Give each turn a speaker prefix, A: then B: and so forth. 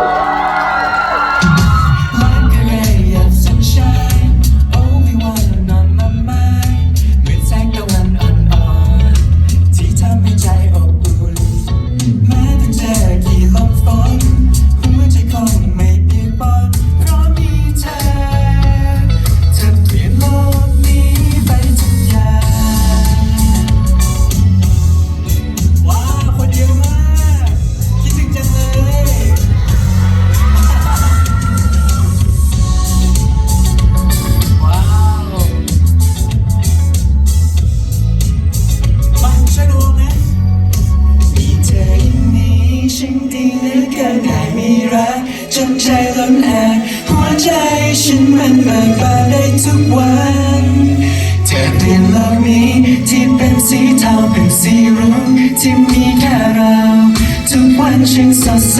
A: 감사합니다. รักจนใจล้นแอหัวใจฉันมันเบิกบานได้ทุกวัน เธอเปลี่ยนโลกนี้ที่เป็นสีเทาเป็นสีรุ้งที่มีแค่เรา ทุกวันฉันสดใส